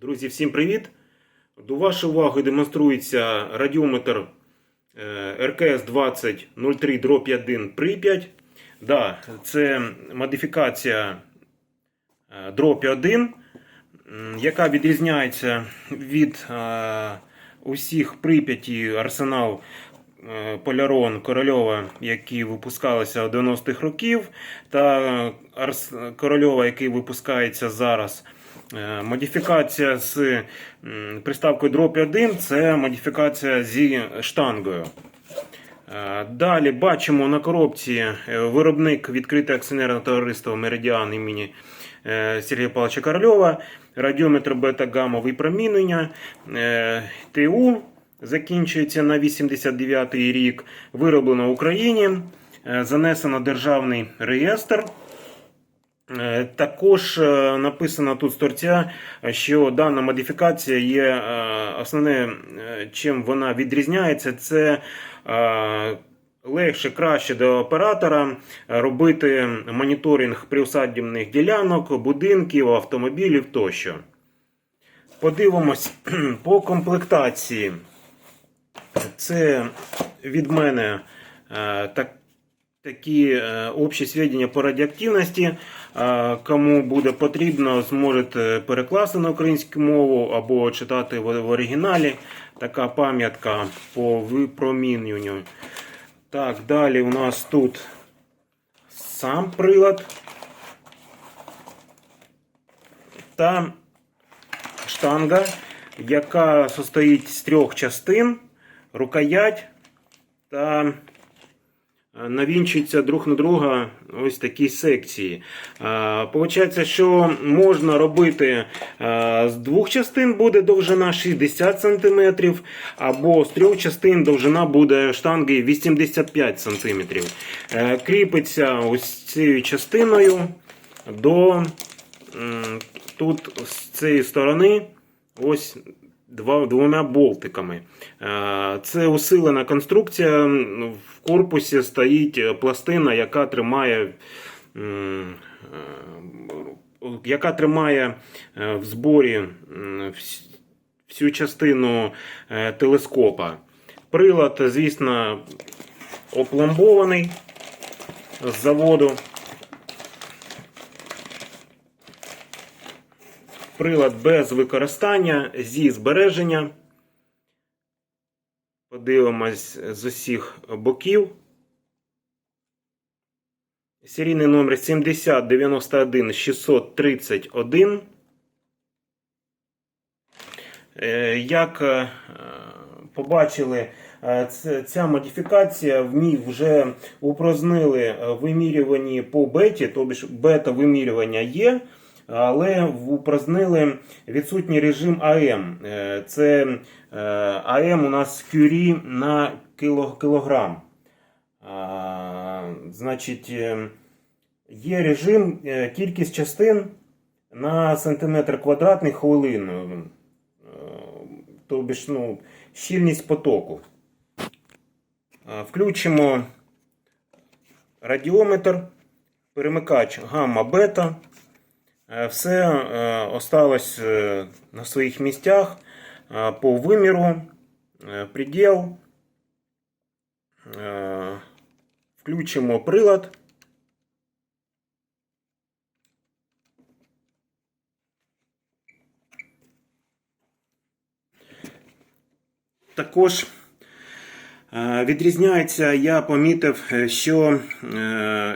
Друзі, всім привіт! До вашої уваги демонструється радіометр е, РКС 2003 1 Прип'ять. Да, це модифікація е, дроп 1, яка відрізняється від е, усіх Прип'яті арсенал Полярон Корольова, які випускалися в 90-х років, та Корольова, який випускається зараз. Е, Модифікація з приставкою Drop 1 це модифікація зі штангою. Е, Далі бачимо на коробці е, виробник відкрите акціонерне товариство Меридіан імені Сергія Павловича Корольова, радіометр бета-гамма випромінення, е, ТУ закінчується на 89 рік, вироблено в Україні, занесено державний реєстр. Е, Також е, написано тут з торця, що дана модифікація є е, основне, чим вона відрізняється, це легше, краще до оператора робити моніторинг приусадібних ділянок, будинків, автомобілів тощо. Подивимось по комплектації. Це від мене так, такі е, общі сведення по радіоактивності. Е, Кому буде потрібно, зможете перекласти на українську мову або читати в, оригіналі. Така пам'ятка по випромінюванню. Так, далі у нас тут сам прилад. Та штанга, яка состоїть з трьох частин, рукоять та навінчуються друг на друга ось такі секції. Е, Получається, що можна робити е, з двох частин буде довжина 60 см, або з трьох частин довжина буде штанги 85 см. Е, Кріпиться ось цією частиною до тут з цієї сторони ось двома болтиками. Е, Це усилена конструкція. В корпусі стоїть пластина, яка тримає. е, Яка тримає е, в зборі всю частину телескопа. Прилад, звісно, опломбований з заводу. Прилад без використання зі збереження. Подивимось з усіх боків. Серійний номер 7091 631. Е, Як е, побачили, е, ця модифікація в ній вже упразнили вимірювані по беті, тобто бета вимірювання є, але упразнили відсутній режим АМ. Е, Це е, АМ у нас Curie на кілограм. Значить, е, є режим кількість частин на сантиметр квадратний хвилину. Тобто ж, ну, щільність потоку. Включимо радіометр, перемикач гамма-бета. Е, Все е, осталось е, на своїх місцях по виміру, приділ. Включимо прилад. Також відрізняється, я помітив, що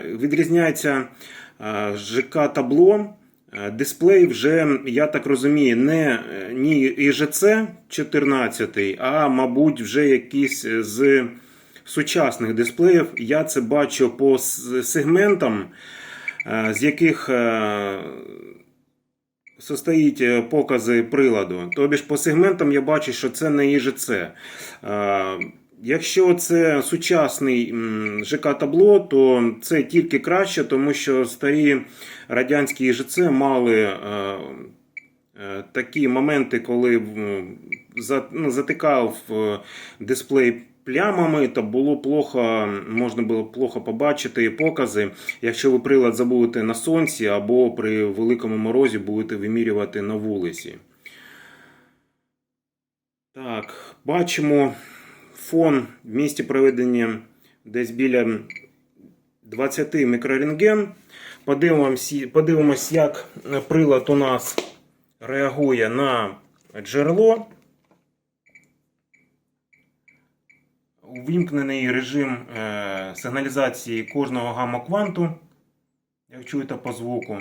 відрізняється ЖК табло. Е, Дисплей вже, я так розумію, не е, ні ІЖЦ 14, а мабуть, вже якийсь з сучасних дисплеїв. Я це бачу по сегментам, е, з яких е, состоїть е, покази приладу. Тобі ж по сегментам я бачу, що це не ІЖЦ. Якщо це сучасний ЖК табло, то це тільки краще, тому що старі радянські ІЖЦ мали е, е, такі моменти, коли ну, затикав е, дисплей плямами, то було плохо, можна було плохо побачити покази, якщо ви прилад забудете на сонці або при великому морозі будете вимірювати на вулиці. Так, бачимо фон в місті проведення десь біля 20 мікрорентген. Подивимось, подивимось, як прилад у нас реагує на джерело. Увімкнений режим е, сигналізації кожного гамма-кванту, як чуєте по звуку.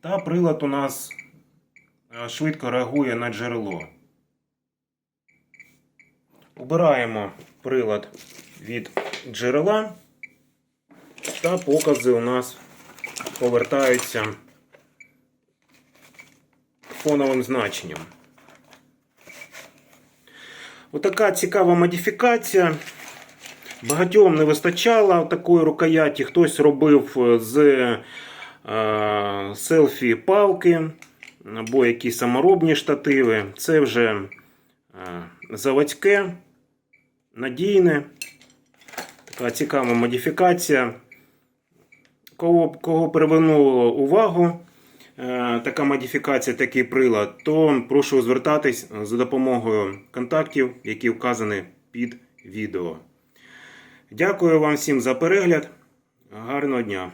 Та прилад у нас е, швидко реагує на джерело. Убираємо прилад від джерела, та покази у нас повертаються фоновим значенням. Отака цікава модифікація. Багатьом не вистачало такої рукояті. Хтось робив з е, селфі палки або якісь саморобні штативи. Це вже е, заводське, надійне. Така цікава модифікація. Кого, кого привернуло увагу е, така модифікація, такий прилад, то прошу звертатись за допомогою контактів, які вказані під відео. Дякую вам всім за перегляд. Гарного дня!